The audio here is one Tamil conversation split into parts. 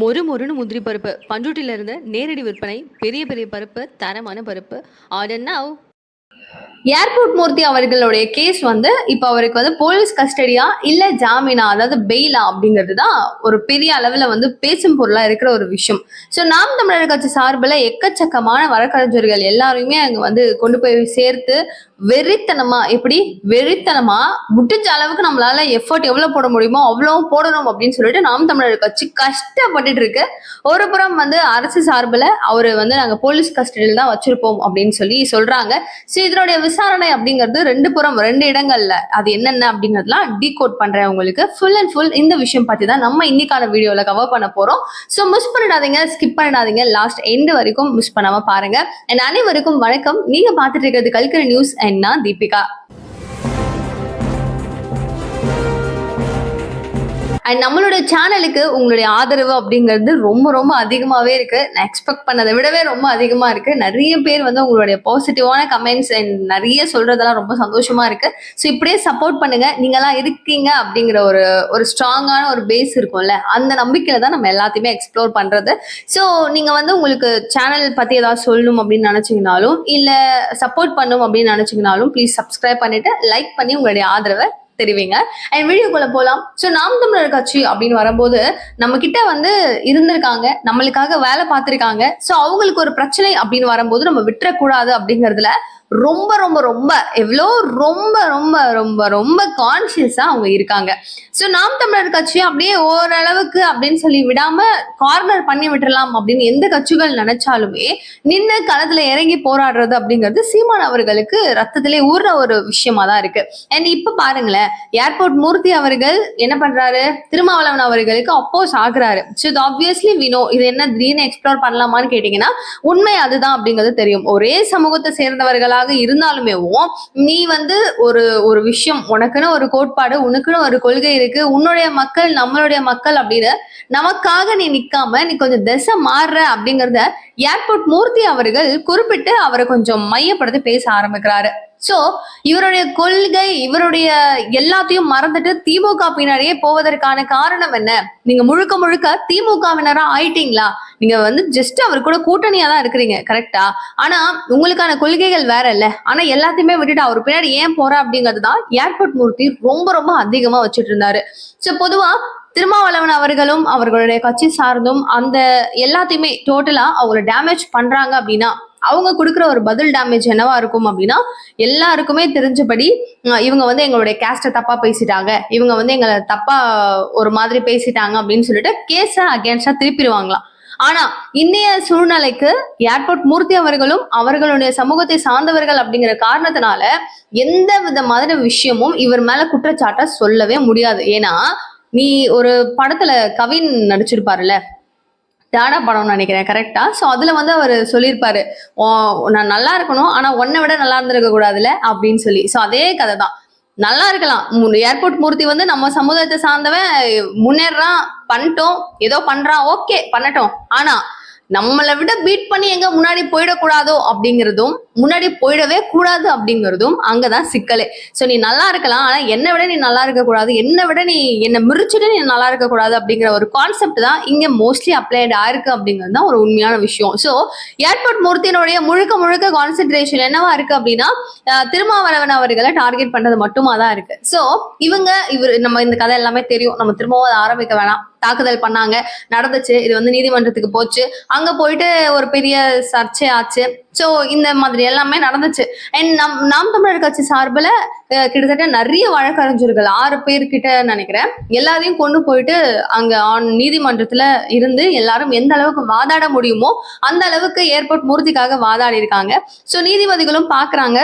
மொறு மொறுன்னு முந்திரி பருப்பு. பண்ருட்டில இருந்து நேரடி விற்பனை பெரிய பெரிய பருப்பு தரமான பருப்பு. ஆர்டர் நவ் ஏர்போர்ட் மூர்த்தி அவர்களுடைய கேஸ் வந்து இப்போ அவருக்கு வந்து போலீஸ் கஸ்டடியா இல்ல ஜாமீனா அதாவது பெயிலா அப்படிங்கிறது தான் ஒரு பெரிய அளவுல வந்து பேசும் பொருளா இருக்கிற ஒரு விஷயம். ஸோ நாம் தமிழர் கட்சி சார்பில் எக்கச்சக்கமான வழக்கறிஞர்கள் எல்லாருமே அங்க வந்து கொண்டு போய் சேர்த்து வெறித்தனமா எப்படி? வெறித்தனமா முடிஞ்ச அளவுக்கு நம்மளால எஃபர்ட் எவ்வளவு போட முடியுமோ அவ்வளவு போடணும் அப்படின்னு சொல்லிட்டு நாம் தமிழர் கட்சி கஷ்டப்பட்டுட்டு இருக்கு. ஒரு புறம் வந்து அரசு சார்பில் அவரு வந்து நாங்க போலீஸ் கஸ்டடியில் தான் வச்சிருப்போம் அப்படின்னு சொல்லி சொல்றாங்க. ஸோ இதனுடைய விசாரணை அப்படிங்கிறது ரெண்டு புறம் ரெண்டு இடங்கள்ல. அது என்னென்ன அப்படிங்கிறதுலாம் டீகோட் பண்றேன் உங்களுக்கு. ஃபுல் அண்ட் ஃபுல் இந்த விஷயம் பத்தி தான் நம்ம இன்னைக்கான வீடியோல கவர் பண்ண போறோம். ஸோ மிஸ் பண்ணிடாதீங்க ஸ்கிப் பண்ணிடாதீங்க. லாஸ்ட் எண்டு வரைக்கும் மிஸ் பண்ணாம பாருங்க. என் அனைவருக்கும் வணக்கம். நீங்க பார்த்துட்டு இருக்கிறது கல்கரி நியூஸ் அண்ட் நான் அண்ட் நம்மளுடைய சேனலுக்கு உங்களுடைய ஆதரவு அப்படிங்கிறது ரொம்ப ரொம்ப அதிகமாகவே இருக்கு. நான் எக்ஸ்பெக்ட் பண்ணதை விடவே ரொம்ப அதிகமாக இருக்கு. நிறைய பேர் வந்து உங்களுடைய பாசிட்டிவான கமெண்ட்ஸ் அண்ட் நிறைய சொல்றதெல்லாம் ரொம்ப சந்தோஷமா இருக்கு. ஸோ இப்படியே சப்போர்ட் பண்ணுங்க. நீங்களாம் இருக்கீங்க அப்படிங்கிற ஒரு ஒரு ஸ்ட்ராங்கான ஒரு பேஸ் இருக்கும்ல அந்த நம்பிக்கையில தான் நம்ம எல்லாத்தையுமே எக்ஸ்ப்ளோர் பண்றது. ஸோ நீங்க வந்து உங்களுக்கு சேனல் பத்தி ஏதாவது சொல்லணும் அப்படின்னு நினைச்சீங்கனாலும் இல்லை சப்போர்ட் பண்ணும் அப்படின்னு நினைச்சீங்கனாலும் ப்ளீஸ் சப்ஸ்கிரைப் பண்ணிட்டு லைக் பண்ணி உங்களுடைய ஆதரவை தெரிவிங்க. அண்ட் வீடியோக்குள்ள போலாம். ஸோ நாம் தமிழர் கட்சி அப்படின்னு வரும்போது நம்ம கிட்ட வந்து இருந்திருக்காங்க. நம்மளுக்காக வேலை பார்த்திருக்காங்க. ஸோ அவங்களுக்கு ஒரு பிரச்சனை அப்படின்னு வரும்போது நம்ம விட்டுறக்கூடாது அப்படிங்கிறதுல ரொம்ப ரொம்ப ரொம்ப எவ்வளோ ரொம்ப ரொம்ப ரொம்ப ரொம்ப கான்சியஸாக அவங்க இருக்காங்க. ஸோ நாம் தமிழர் கட்சி அப்படியே ஓரளவுக்கு அப்படின்னு சொல்லி விடாம கார்னர் பண்ணி விட்டுறலாம் அப்படின்னு எந்த கட்சிகள் நினைச்சாலுமே நின்று களத்தில் இறங்கி போராடுறது அப்படிங்கிறது சீமான் அவர்களுக்கு ரத்தத்திலே ஊர்ற ஒரு விஷயமா தான் இருக்கு. அண்ட் இப்போ பாருங்களேன் ஏர்போர்ட் மூர்த்தி அவர்கள் என்ன பண்றாரு? திருமாவளவன் அவர்களுக்கு அப்போஸ் ஆகுறாரு. ஸோ இது ஆப்வியஸ்லி வினோ இது என்ன திடீர்னு எக்ஸ்ப்ளோர் பண்ணலாமான்னு கேட்டீங்கன்னா உண்மை அதுதான் அப்படிங்கிறது தெரியும். ஒரே சமூகத்தை எதிராக இருந்தாலுமே நீ வந்து ஒரு ஒரு விஷயம் உனக்குன்னு ஒரு கோட்பாடு உனக்குன்னு ஒரு கொள்கை இருக்கு உன்னுடைய மக்கள் நம்மளுடைய மக்கள் அப்படின்னு நமக்காக நீ நிக்காம நீ கொஞ்சம் திசை மாறுற அப்படிங்கறத ஏர்போர்ட் மூர்த்தி அவர்கள் குறிப்பிட்டு அவரை கொஞ்சம் மையப்படுத்தி பேச ஆரம்பிக்கிறாரு. சோ இவருடைய கொள்கை இவருடைய எல்லாத்தையும் மறந்துட்டு திமுக பின்னாடியே போவதற்கான காரணம் என்ன? நீங்க முழுக்க முழுக்க திமுகவினரா ஆயிட்டீங்களா? நீங்க வந்து ஜஸ்ட் அவர் கூட கூட்டணியா தான் இருக்கிறீங்க கரெக்டா ஆனா உங்களுக்கான கொள்கைகள் வேற இல்ல. ஆனா எல்லாத்தையுமே விட்டுட்டு அவர் பின்னாடி ஏன் போற அப்படிங்கிறது தான் ஏர்போர்ட் மூர்த்தி ரொம்ப ரொம்ப அதிகமா வச்சுட்டு இருந்தாரு. சோ பொதுவா திருமாவளவன் அவர்களும் அவர்களுடைய கட்சி சார்ந்தும் அந்த எல்லாத்தையுமே டோட்டலா அவங்கள டேமேஜ் பண்றாங்க அப்படின்னா அவங்க கொடுக்குற ஒரு பதில் டேமேஜ் என்னவா இருக்கும் அப்படின்னா எல்லாருக்குமே தெரிஞ்சபடி இவங்க வந்து எங்களுடைய கேஸ்ட தப்பா பேசிட்டாங்க. இவங்க வந்து எங்களை தப்பா ஒரு மாதிரி பேசிட்டாங்க அப்படின்னு சொல்லிட்டு கேஸ அகேன்ஸ்டா திருப்பிடுவாங்களாம். ஆனா இன்னைய சூழ்நிலைக்கு ஏர்போர்ட் மூர்த்தி அவர்களும் அவர்களுடைய சமூகத்தை சார்ந்தவர்கள் அப்படிங்கிற காரணத்தினால எந்த விதமான விஷயமும் இவர் மேல குற்றச்சாட்டை சொல்லவே முடியாது. ஏன்னா நீ ஒரு படத்துல கவின் நடிச்சிருப்பாருல்ல? டாடா படம்னு நினைக்கிறேன் கரெக்டா ஸோ அதுல வந்து அவர் சொல்லியிருப்பாரு "ஓ, நான் நல்லா இருக்கணும் ஆனா உன்னை விட நல்லா இருந்திருக்க கூடாதுல அப்படின்னு சொல்லி. ஸோ அதே கதை தான். நல்லா இருக்கலாம். ஏர்போர்ட் மூர்த்தி வந்து நம்ம சமுதாயத்தை சார்ந்தவன் முன்னேறான் பண்ணிட்டோம் ஏதோ பண்றான் ஓகே பண்ணட்டும். ஆனா நம்மளை விட பீட் பண்ணி எங்க முன்னாடி போயிடக்கூடாதோ அப்படிங்கிறதும் முன்னாடி போயிடவே கூடாது அப்படிங்கிறதும் அங்கதான் சிக்கலே. சோ நீ நல்லா இருக்கலாம். ஆனா என்னை விட நீ நல்லா இருக்க கூடாது என்னை விட நீ என்னை மிரிச்சுட்டு நீ நல்லா இருக்க கூடாது அப்படிங்கிற ஒரு கான்செப்ட் தான் இங்க மோஸ்ட்லி அப்ளைட் ஆயிருக்கு அப்படிங்கிறது தான் ஒரு உண்மையான விஷயம். சோ ஏர்போர்ட் மூர்த்தியினுடைய முழுக்க முழுக்க கான்சென்ட்ரேஷன் என்னவா இருக்கு அப்படின்னா திருமாவளவன் அவர்களை டார்கெட் பண்றது மட்டுமா தான் இருக்கு. சோ இவங்க இவர் நம்ம இந்த கதை எல்லாமே தெரியும். நம்ம திரும்பவும் அதை ஆரம்பிக்க வேணாம். தாக்குதல் பண்ணாங்க நடந்துச்சு. இது வந்து நீதிமன்றத்துக்கு போச்சு. அங்க போயிட்டு ஒரு பெரிய சர்ச்சை ஆச்சு. சோ இந்த மாதிரி எல்லாமே நடந்துச்சு. அண்ட் நம் நாம் தமிழர் கட்சி சார்பில் கிட்டத்தட்ட நிறைய வழக்கறிஞர்கள் ஆறு பேர் கிட்ட நினைக்கிறேன் எல்லாரையும் கொண்டு போயிட்டு அங்க ஆன் நீதிமன்றத்துல இருந்து எல்லாரும் எந்த அளவுக்கு வாதாட முடியுமோ அந்த அளவுக்கு ஏர்போர்ட் மூர்த்திக்காக வாதாடி இருக்காங்க சோ நீதிபதிகளும் பாக்குறாங்க.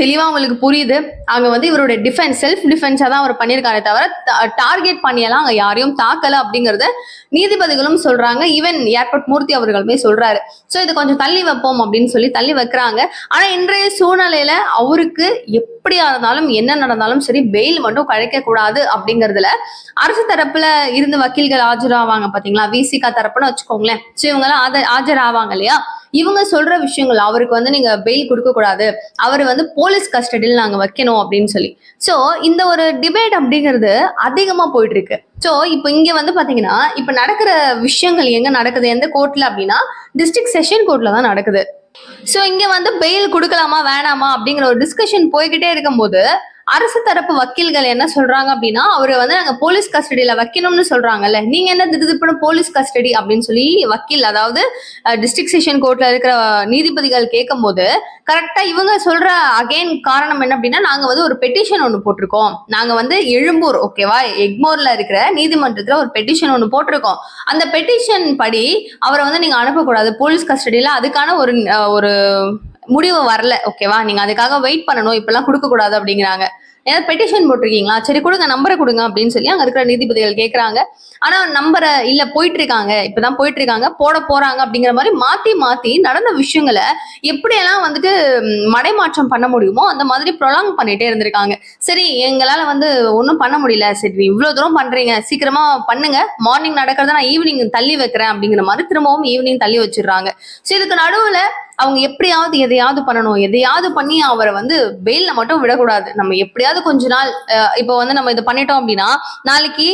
தெளிவாக அவங்களுக்கு புரியுது. அங்கே வந்து இவருடைய டிஃபென்ஸ் செல்ஃப் டிஃபென்ஸாக தான் அவர் பண்ணியிருக்காரே தவிர டார்கெட் பண்ணியெல்லாம் அங்கே யாரையும் தாக்கல அப்படிங்கறத நீதிபதிகளும் சொல்கிறாங்க ஈவன் ஏர்போர்ட் மூர்த்தி அவர்களுமே சொல்கிறாரு ஸோ இது கொஞ்சம் தள்ளி வைப்போம் அப்படின்னு சொல்லி தள்ளி வைக்கிறாங்க. ஆனால் இன்றைய சூழ்நிலையில் அவருக்கு எப்படியா இருந்தாலும் என்ன நடந்தாலும் சரி பெயில் மட்டும் கழிக்கக்கூடாது அப்படிங்கிறதுல அரசு தரப்பில் இருந்து வக்கீல்கள் ஆஜராவாங்க பார்த்தீங்களா விசிகா தரப்புன்னு வச்சுக்கோங்களேன். ஸோ இவங்கெல்லாம் ஆஜர் ஆஜராவாங்க இல்லையா? இவங்க சொல்ற விஷயங்கள் அவருக்கு வந்து நீங்க பெயில் கொடுக்க கூடாது. அவர் வந்து போலீஸ் கஸ்டடியில் நாங்க வைக்கணும் அப்படின்னு சொல்லி. சோ இந்த ஒரு டிபேட் அப்படிங்கிறது அதிகமா போயிட்டு இருக்கு ஸோ இப்போ இங்க வந்து பாத்தீங்கன்னா இப்போ நடக்கிற விஷயங்கள் எங்க நடக்குது? எந்த கோர்ட்ல அப்படின்னா டிஸ்ட்ரிக்ட் செஷன் கோர்ட்ல தான் நடக்குது. ஸோ இங்க வந்து பெயில் கொடுக்கலாமா வேணாமா அப்படிங்கிற ஒரு டிஸ்கஷன் போய்கிட்டே இருக்கும்போது அரசு தரப்பு வக்கீல்கள் என்ன சொல்றாங்க அப்படின்னா அவரை வந்து நாங்க போலீஸ் கஸ்டடியில வைக்கணும்னு சொல்றாங்கல்ல. நீங்க என்ன திடுதிப்புன்னு போலீஸ் கஸ்டடி அப்படின்னு சொல்லி வக்கீல் அதாவது டிஸ்ட்ரிக்ட் செஷன் கோர்ட்ல இருக்கிற நீதிபதிகள் கேட்கும் போது கரெக்டா இவங்க சொல்ற அகைன் காரணம் என்ன அப்படின்னா நாங்க வந்து ஒரு பெட்டிஷன் ஒன்று போட்டிருக்கோம். நாங்க வந்து எழும்பூர் ஓகேவா எக்மோர்ல இருக்கிற நீதிமன்றத்துல ஒரு பெட்டிஷன் ஒன்று போட்டிருக்கோம். அந்த பெட்டிஷன் படி அவரை வந்து நீங்க அனுப்பக்கூடாது. போலீஸ் கஸ்டடியில அதுக்கான ஒரு ஒரு முடிவு வரல ஓகேவா நீங்க அதுக்காக வெயிட் பண்ணணும் இப்பெல்லாம் கொடுக்க கூடாது அப்படிங்கிறாங்க. ஏதாவது பெட்டிஷன் போட்டிருக்கீங்களா? சரி கொடுங்க நம்பரை கொடுங்க அப்படின்னு சொல்லி அங்க இருக்கிற நீதிபதிகள் கேட்கறாங்க ஆனா நம்பரை இல்ல போயிட்டு இருக்காங்க இப்பதான் போயிட்டு இருக்காங்க போட போறாங்க அப்படிங்கிற மாதிரி மாத்தி மாத்தி நடந்த விஷயங்களை எப்படியெல்லாம் வந்துட்டு மடைமாற்றம் பண்ண முடியுமோ அந்த மாதிரி ப்ரொலாங் பண்ணிட்டே இருந்திருக்காங்க. சரி எங்களால வந்து ஒன்றும் பண்ண முடியல. சரி இவ்வளவு தூரம் பண்றீங்க. சீக்கிரமா பண்ணுங்க. மார்னிங் நடக்கிறத நான் ஈவினிங் தள்ளி வைக்கிறேன் அப்படிங்கிற மாதிரி திரும்பவும் ஈவினிங் தள்ளி வச்சிடுறாங்க. ஸோ இதுக்கு நடுவுல அவங்க எப்படியாவது எதையாவது பண்ணணும். எதையாவது பண்ணி அவரை வந்து பெயில்ல மட்டும் விடக்கூடாது. நம்ம எப்படியாவது கொஞ்ச நாள் இப்போ வந்து நம்ம இதை பண்ணிட்டோம் அப்படின்னா நாளைக்கு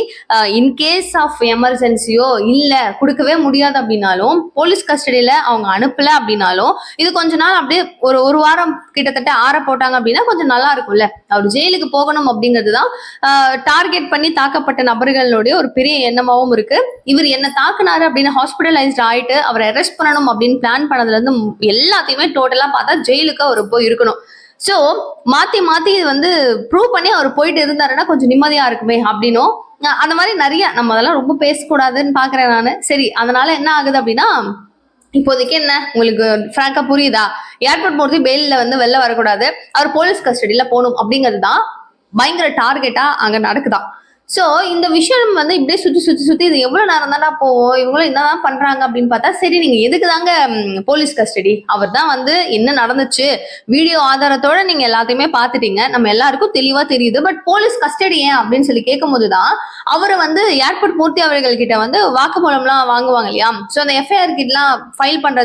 இன்கேஸ் ஆஃப் எமர்ஜென்சியோ இல்ல கொடுக்கவே முடியாது அப்படின்னாலும் போலீஸ் கஸ்டடியில அவங்க அனுப்பல அப்படின்னாலும் இது கொஞ்ச நாள் அப்படியே ஒரு ஒரு வாரம் கிட்டத்தட்ட ஆற போட்டாங்க அப்படின்னா கொஞ்சம் நல்லா இருக்கும்ல. அவர் ஜெயிலுக்கு போகணும் அப்படிங்கிறது தான் டார்கெட் பண்ணி தாக்கப்பட்ட நபர்களுடைய ஒரு பெரிய எண்ணமாவும் இருக்கு. இவர் என்ன தாக்குனாரு அப்படின்னு ஹாஸ்பிட்டலைஸ்ட் ஆயிட்டு அவரை அரெஸ்ட் பண்ணணும் அப்படின்னு பிளான் பண்ணதுல இருந்து எல்லாத்தையுமே டோட்டலா பார்த்தா ஜெயிலுக்கு அவர் போய் இருக்கணும். ஸோ மாத்தி மாத்தி இது வந்து ப்ரூவ் பண்ணி அவர் போயிட்டு இருந்தாருன்னா கொஞ்சம் நிம்மதியா இருக்குமே அப்படின்னும். அந்த மாதிரி நிறைய நம்ம அதெல்லாம் ரொம்ப பேசக்கூடாதுன்னு பாக்குறேன் நான். சரி அதனால என்ன ஆகுது அப்படின்னா இப்போதைக்கு என்ன? உங்களுக்கு ஃப்ராங்கா புரியுதா? ஏர்போர்ட் மூர்த்தி பெயிலில் வந்து வெளில வரக்கூடாது. அவர் போலீஸ் கஸ்டடியில் போகணும் அப்படிங்கிறது தான் பயங்கர டார்கெட்டா அங்க நடக்குதான். ஸோ இந்த விஷயம் வந்து இப்படியே சுத்தி சுத்தி சுத்தி இது எவ்வளவு நேரம் தானே போவோம் இவங்களும் என்னதான் பண்றாங்க அப்படின்னு பார்த்தா சரி நீங்க எதுக்கு தாங்க போலீஸ் கஸ்டடி? அவர் தான் வந்து என்ன நடந்துச்சு? வீடியோ ஆதாரத்தோட நீங்க எல்லாத்தையுமே பார்த்துட்டீங்க. நம்ம எல்லாருக்கும் தெளிவா தெரியுது. பட் போலீஸ் கஸ்டடி ஏன் அப்படின்னு சொல்லி கேட்கும்போது தான் அவரை வந்து ஏர்போர்ட் மூர்த்தி அவர்கள் கிட்ட வந்து வாக்குமூலம்லாம் வாங்குவாங்க இல்லையா? ஸோ அந்த எஃப்ஐஆர் கிட்டலாம் ஃபைல் பண்ற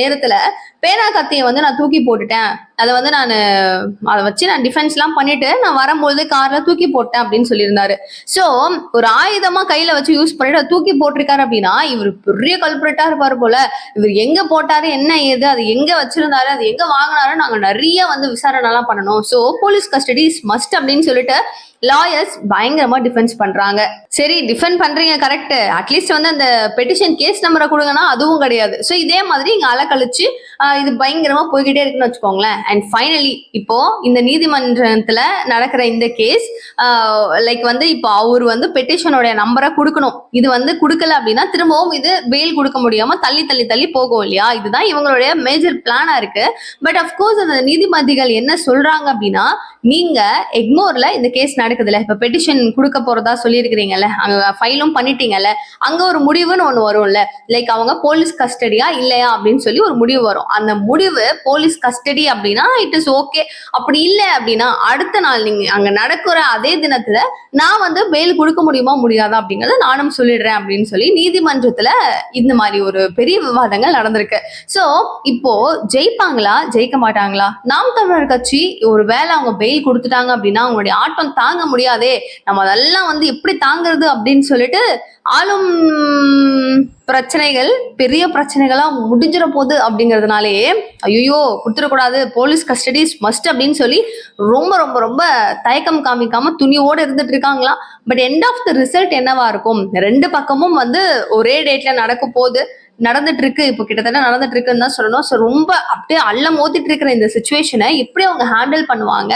நேரத்தில் நேரத்துல பேனா கத்தியை வந்து நான் தூக்கி போட்டுட்டேன். அதை வந்து நான் அதை வச்சு நான் டிஃபென்ஸ்லாம் பண்ணிட்டு நான் வரும்போது கார்ல தூக்கி போட்டேன் அப்படின்னு சொல்லியிருந்தாரு. ஸோ ஒரு ஆயுதமா கையில வச்சு யூஸ் பண்ணிட்டு அதை தூக்கி போட்டிருக்காரு அப்படின்னா இவர் பெரிய கல்பரேட்டா இருப்பாரு போல. இவர் எங்க போட்டாரு என்ன ஏது அது எங்க வச்சிருந்தாரு அது எங்க வாங்கினாரு நாங்க நிறைய வந்து விசாரணை எல்லாம் பண்ணணும். ஸோ போலீஸ் கஸ்டடி மஸ்ட் அப்படின்னு சொல்லிட்டு லாயர்ஸ் பயங்கரமா டிஃபென்ஸ் பண்றாங்க. சரி டிஃபெண்ட் பண்றீங்க கரெக்ட் அட்லீஸ்ட் வந்து அந்த பெட்டிஷன் கேஸ் நம்பரை கொடுங்கன்னா அதுவும் கிடையாது. ஸோ இதே மாதிரி இங்க அலக்கழிச்சு இது பயங்கரமா போய்கிட்டே இருக்குன்னு வச்சுக்கோங்களேன். அண்ட் ஃபைனலி இப்போ இந்த நீதிமன்றத்துல நடக்கிற இந்த கேஸ் லைக் வந்து இப்போ அவர் வந்து பெட்டிஷனோட நம்பரை கொடுக்கணும். இது வந்து கொடுக்கல அப்படின்னா திரும்பவும் இது பெயில் கொடுக்க முடியாம தள்ளி தள்ளி தள்ளி போகும் இல்லையா? இதுதான் இவங்களுடைய மேஜர் பிளானா இருக்கு. பட் அஃப்கோர்ஸ் அந்த நீதிபதிகள் என்ன சொல்றாங்க அப்படின்னா நீங்க எக்மோர்ல இந்த கேஸ் நடக்குதுல்ல. இப்ப பெட்டிஷன் கொடுக்க போறதா சொல்லியிருக்கிறீங்கல்ல. அங்க ஃபைலும் பண்ணிட்டீங்கல்ல. அங்க ஒரு முடிவுன்னு ஒண்ணு வரும்ல. லைக் அவங்க போலீஸ் கஸ்டடியா இல்லையா அப்படின்னு சொல்லி ஒரு முடிவு வரும். அந்த முடிவு போலீஸ் கஸ்டடி அப்படின்னா இட் இஸ் ஓகே அப்படி இல்லை அப்படின்னா அடுத்த நாள் நீங்க அங்க நடக்கிற அதே தினத்துல நான் வந்து பெயில் கொடுக்க முடியுமா முடியாதா அப்படிங்கறத நானும் சொல்லிடுறேன் அப்படின்னு சொல்லி நீதிமன்றத்துல இந்த மாதிரி ஒரு பெரிய விவாதங்கள் நடந்திருக்கு. சோ இப்போ ஜெயிப்பாங்களா? ஜெயிக்க மாட்டாங்களா? நாம் தமிழர் கட்சி ஒரு வேலை அவங்க பெயில் கொடுத்துட்டாங்க அப்படின்னா அவங்களுடைய ஆட்டம் தாங்க முடியாதே. நம்ம அதெல்லாம் வந்து எப்படி தாங்குறது அப்படின்னு சொல்லிட்டு ஆளும் பிரச்சனைகள் பெரிய பிரச்சனைகளா முடிஞ்சிட போகுது அப்படிங்கிறதுனாலேயே ஐயோ கொடுத்துடக்கூடாது போலீஸ் கஸ்டடிஸ் மஸ்ட் அப்படின்னு சொல்லி ரொம்ப ரொம்ப ரொம்ப தயக்கம் காமிக்காம துணியோடு இருந்துட்டு இருக்காங்களாம் but end of the result என்னவா இருக்கும்? ரெண்டு பக்கமும் வந்து ஒரே டேட்ல நடக்க போகுது நடந்துட்டு இருக்கு இப்போ கிட்டத்தட்ட நடந்துட்டு இருக்குன்னு தான் சொல்லணும். ஸோ ரொம்ப அப்படியே அள்ள மோத்திட்டு இருக்கிற இந்த சுச்சுவேஷனை எப்படி அவங்க ஹேண்டில் பண்ணுவாங்க?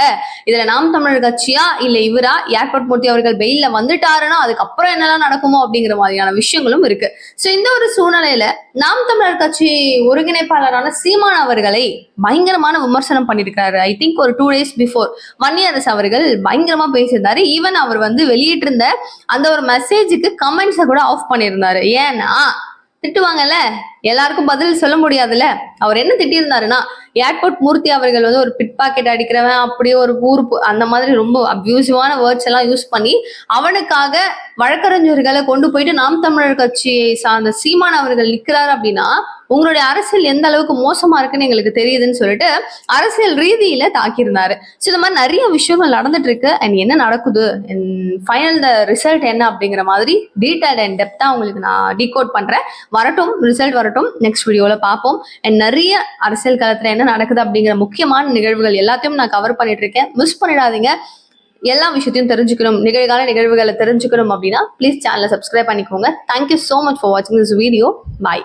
இதுல நாம் தமிழர் கட்சியா இல்ல இவரா? ஏர்போர்ட் மூர்த்தி அவர்கள் பெயில்ல வந்துட்டாருன்னா அதுக்கப்புறம் என்னெல்லாம் நடக்குமோ அப்படிங்கிற மாதிரியான விஷயங்களும் இருக்கு. ஸோ இந்த ஒரு சூழ்நிலையில நாம் தமிழர் கட்சி ஒருங்கிணைப்பாளரான சீமான் அவர்களை பயங்கரமான விமர்சனம் பண்ணியிருக்காரு ஐ திங்க் ஒரு டூ டேஸ் பிஃபோர் வன்னியரசு அவர்கள் பயங்கரமா பேசியிருந்தாரு. ஈவன் அவர் வந்து வெளியிட்டிருந்த அந்த ஒரு மெசேஜுக்கு கமெண்ட்ஸை கூட ஆஃப் பண்ணியிருந்தாரு. ஏன்னா திட்டுவாங்கல்ல? எல்லாருக்கும் பதில் சொல்ல முடியாதுல்ல? அவர் என்ன திட்டியிருந்தாருன்னா ஏர்போர்ட் மூர்த்தி அவர்கள் வந்து ஒரு பிட் பாக்கெட் அடிக்கிறவன் அப்படியே ஒரு ஊர் பு- அந்த மாதிரி ரொம்ப அப்யூசிவான வேர்ட்ஸ் எல்லாம் யூஸ் பண்ணி அவனுக்காக வழக்கறிஞர்களை கொண்டு போயிட்டு நாம் தமிழர் கட்சியை சார்ந்த சீமான் அவர்கள் நிக்கிறார் அப்படின்னா உங்களுடைய அரசியல் எந்த அளவுக்கு மோசமா இருக்குன்னு எங்களுக்கு தெரியுதுன்னு சொல்லிட்டு அரசியல் ரீதியில தாக்கியிருந்தாரு. ஸோ இந்த மாதிரி நிறைய விஷயங்கள் நடந்துட்டு இருக்கு. அண்ட் என்ன நடக்குது? ஃபைனல் த ரிசல்ட் என்ன அப்படிங்கிற மாதிரி டீடைல்ட் அண்ட் டெப்தா உங்களுக்கு நான் டீகோட் பண்றேன். வரட்டும் ரிசல்ட் வரட்டும். நெக்ஸ்ட் வீடியோல பார்ப்போம். அண்ட் நிறைய அரசியல் காலத்துல என்ன நடக்குது அப்படிங்கிற முக்கியமான நிகழ்வுகள் எல்லாத்தையும் நான் கவர் பண்ணிட்டு இருக்கேன். மிஸ் பண்ணிடாதீங்க. எல்லா விஷயத்தையும் தெரிஞ்சுக்கணும். நிகழ்கால நிகழ்வுகளை தெரிஞ்சுக்கணும் அப்படின்னா ப்ளீஸ் சேனலை சப்ஸ்கிரைப் பண்ணிக்கோங்க. Thank you so much for வாட்சிங் திஸ் வீடியோ பாய்